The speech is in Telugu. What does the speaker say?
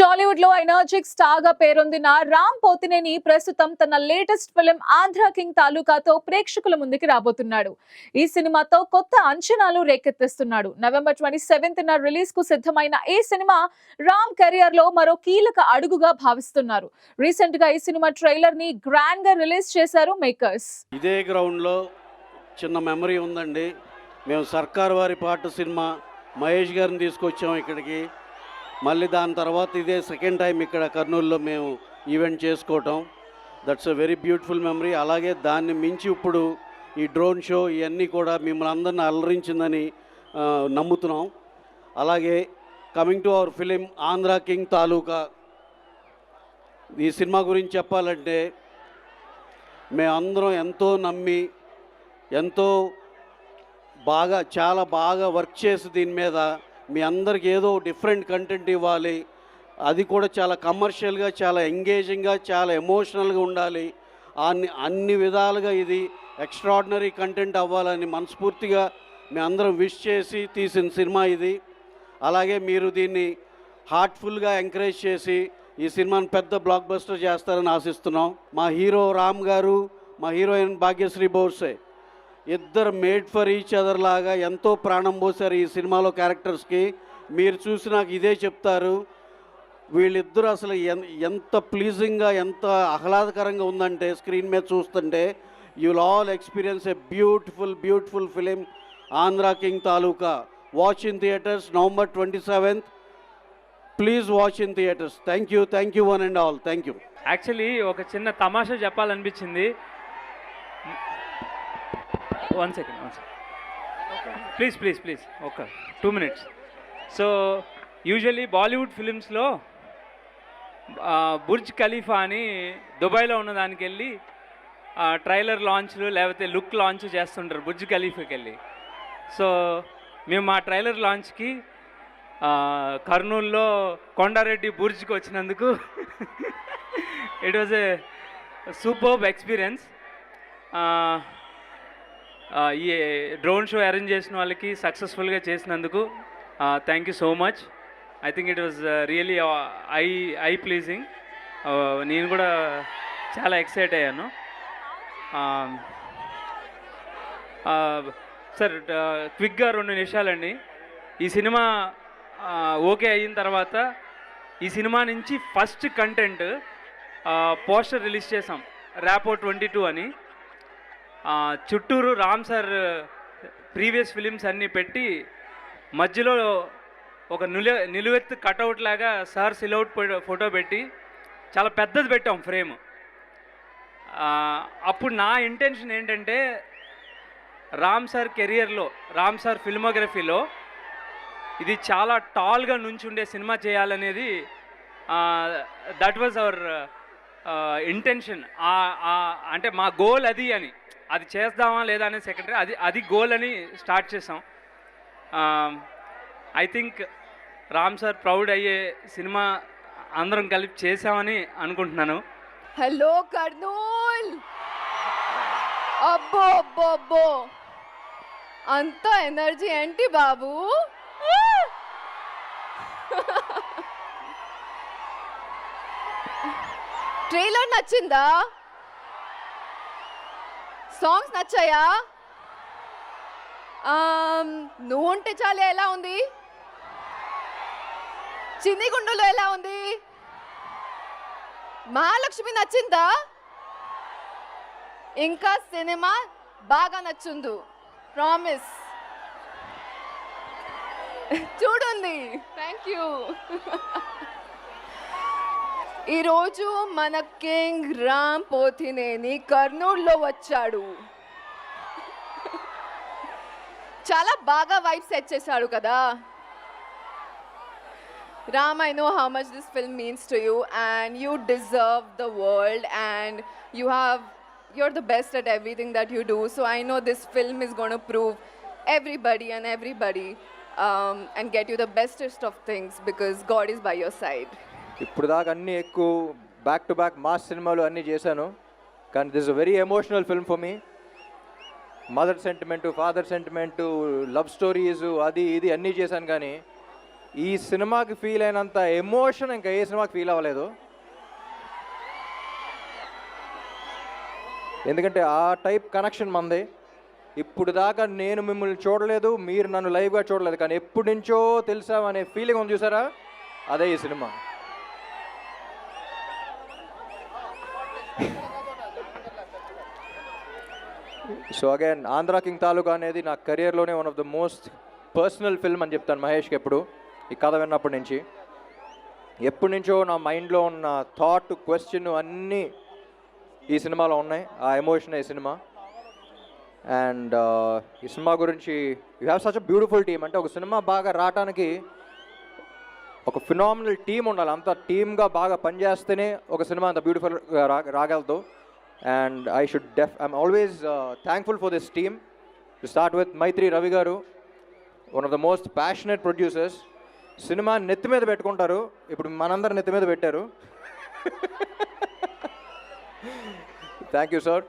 టాలీవుడ్లో ఎనర్జిక్ స్టార్గా పేరొందిన రామ్ పోతినేని ప్రస్తుతం తన లేటెస్ట్ ఫిలిం ఆంధ్ర కింగ్ తాలూకాతో ప్రేక్షకుల ముందుకి రాబోతున్నాడు. ఈ సినిమాతో కొత్త అంచనాలు రేకెత్తిస్తున్నాడు. నవంబర్ ట్వంటీ సెవెంత్ రిలీజ్కు సిద్ధమైన ఈ సినిమా రామ్ కెరియర్లో మరో కీలక అడుగుగా భావిస్తున్నారు. రీసెంట్గా ఈ సినిమా ట్రైలర్ని గ్రాండ్గా రిలీజ్ చేశారు మేకర్స్. ఇదే గ్రౌండ్లో చిన్న మెమరీ ఉందండి. మేము సర్కార్ వారి పాట సినిమా మహేష్ గారిని తీసుకొచ్చాం ఇక్కడికి. మళ్ళీ దాని తర్వాత ఇదే సెకండ్ టైం ఇక్కడ కర్నూలులో మేము ఈవెంట్ చేసుకోవటం. That's a very beautiful memory అలాగే దాన్ని మించి ఇప్పుడు ఈ డ్రోన్ షో ఇవన్నీ కూడా మిమ్మల్ని అందరిని అలరించిందని నమ్ముతున్నాం. అలాగే coming to our film Andhra king Taluka ఈ సినిమా గురించి చెప్పాలంటే మేమందరం ఎంతో నమ్మి ఎంతో బాగా చాలా బాగా వర్క్ చేసి దీని మీద మీ అందరికి ఏదో డిఫరెంట్ కంటెంట్ ఇవ్వాలి. అది కూడా చాలా కమర్షియల్గా చాలా ఎంగేజింగ్గా చాలా ఎమోషనల్గా ఉండాలి. అన్ని అన్ని విధాలుగా ఇది ఎక్స్ట్రాడినరీ కంటెంట్ అవ్వాలని మనస్ఫూర్తిగా మీ అందరం విష్ చేసి తీసిన సినిమా ఇది. అలాగే మీరు దీన్ని హార్ట్ఫుల్గా ఎంకరేజ్ చేసి ఈ సినిమాని పెద్ద బ్లాక్ బస్టర్ చేస్తారని ఆశిస్తున్నాం. మా హీరో రామ్ గారు మా హీరోయిన్ భాగ్యశ్రీ బోర్సే. ఇద్దరు మేడ్ ఫర్ ఈచ్ అదర్ లాగా ఎంతో ప్రాణం పోసారు ఈ సినిమాలో క్యారెక్టర్స్కి. మీరు చూసి నాకు ఇదే చెప్తారు. వీళ్ళిద్దరూ అసలు ఎన్- ఎంత ప్లీజింగ్గా ఎంత ఆహ్లాదకరంగా ఉందంటే స్క్రీన్ మీద చూస్తుంటే you will all experience a beautiful beautiful film Andhra King Taluka watch in theatres November twenty seventh please watch in theatres thank you thank you one and all thank you actually ఒక చిన్న తమాషా చెప్పాలనిపించింది. One second one second please please please ఒక two minutes so usually Bollywood ఫిలిమ్స్లో Burj Khalifa అని దుబాయ్లో ఉన్న దానికి వెళ్ళి ట్రైలర్ లాంచ్లు లేకపోతే లుక్ లాంచ్ చేస్తుంటారు బుర్జ్ ఖలీఫాకి వెళ్ళి సో మేము మా ట్రైలర్ లాంచ్కి కర్నూల్లో కర్నూలులో కొండారెడ్డి బుర్జ్కి వచ్చినందుకు it was a superb experience ఈ డ్రోన్ షో అరేంజ్ చేసిన వాళ్ళకి సక్సెస్ఫుల్గా చేసినందుకు thank you so much I think it was really I I pleasing నేను కూడా చాలా ఎక్సైట్ అయ్యాను. Um, uh, సార్ క్విక్గా uh, రెండు నిమిషాలండి. ఈ సినిమా ఓకే అయిన తర్వాత ఈ సినిమా నుంచి ఫస్ట్ కంటెంట్ పోస్టర్ రిలీజ్ చేసాం ర్యాపో ట్వంటీ టూ అని. చుట్టూరు రామ్ సార్ ప్రీవియస్ ఫిలిమ్స్ అన్నీ పెట్టి మధ్యలో ఒక నిలు నిలువెత్తు కటౌట్ లాగా సార్ సిలౌట్ ఫోటో పెట్టి చాలా పెద్దది పెట్టాం ఫ్రేమ్. అప్పుడు నా ఇంటెన్షన్ ఏంటంటే రామ్ సార్ కెరియర్లో రామ్ సార్ ఫిల్మోగ్రఫీలో ఇది చాలా టాల్గా నుంచుండే సినిమా చేయాలనేది దట్ వాజ్ అవర్ ఇంటెన్షన్. అంటే మా గోల్ అది అని. అది చేద్దామా లేదా అనేది సెకండరీ అది అది గోల్ అని స్టార్ట్ చేసాం I think Ram sir proud అయ్యే సినిమా అందరం కలిపి చేసామని అనుకుంటున్నాను. హలో కర్నూల్! అబ్బో అబ్బో అబ్బో! అంత ఎనర్జీ ఏంటి బాబు? ట్రైలర్ నచ్చిందా? సాంగ్స్ నచ్చాయా? ఆమ్, నువ్వు ఉంటే చాలా ఎలా ఉంది? చిన్నిగుండులో ఎలా ఉంది? మహాలక్ష్మి నచ్చిందా? ఇంకా సినిమా బాగా నచ్చుందు. ప్రామిస్ చూడండి. థ్యాంక్ యూ ఈరోజు మన కింగ్ రామ్ పోతినేని కర్నూలులో వచ్చాడు. చాలా బాగా వైఫ్ సెట్ చేశాడు కదా. Ram I know how much this film means to you and you deserve the world and you have you're the best at everything that you do so I know this film is gonna prove everybody and everybody and get you the bestest of things because god is by your side ఇప్పుడు దాకా అన్నీ ఎక్కువ బ్యాక్ టు బ్యాక్ మాస్ సినిమాలు అన్నీ చేశాను. కానీ this a very emotional film for me mother sentiment father sentiment love stories అది ఇది అన్నీ చేశాను కానీ ఈ సినిమాకి ఫీల్ అయినంత ఎమోషన్ ఇంకా ఏ సినిమాకి ఫీల్ అవ్వలేదు. ఎందుకంటే ఆ టైప్ కనెక్షన్ మంది. ఇప్పుడు దాకా నేను మిమ్మల్ని చూడలేదు మీరు నన్ను లైవ్గా చూడలేదు. కానీ ఎప్పటి నుంచో తెలుసామనే ఫీలింగ్ ఉంది చూసారా? అదే ఈ cinema so again Andhra king Taluka అనేది నా కెరియర్లోనే one of the most personal film అని చెప్తాను మహేష్కి ఎప్పుడు ఈ కథ విన్నప్పటి నుంచి. ఎప్పటి నుంచో నా మైండ్లో ఉన్న థాట్ క్వశ్చన్ అన్నీ ఈ సినిమాలో ఉన్నాయి. ఆ ఎమోషన్ ఈ సినిమా. అండ్ uh, ఈ సినిమా గురించి you have such a beautiful team అంటే ఒక సినిమా బాగా రావటానికి ఒక ఫినామినల్ టీం ఉండాలి. అంత టీమ్గా బాగా పనిచేస్తేనే ఒక సినిమా అంత బ్యూటిఫుల్ రా రాగలదు. And I should def I'm always thankful for this team to start with Mythri Ravi garu one of the most passionate producers cinema నెత్తి మీద పెట్టుకుంటారు ఇప్పుడు మనందరు నెత్తి మీద పెట్టారు థ్యాంక్ యూ సార్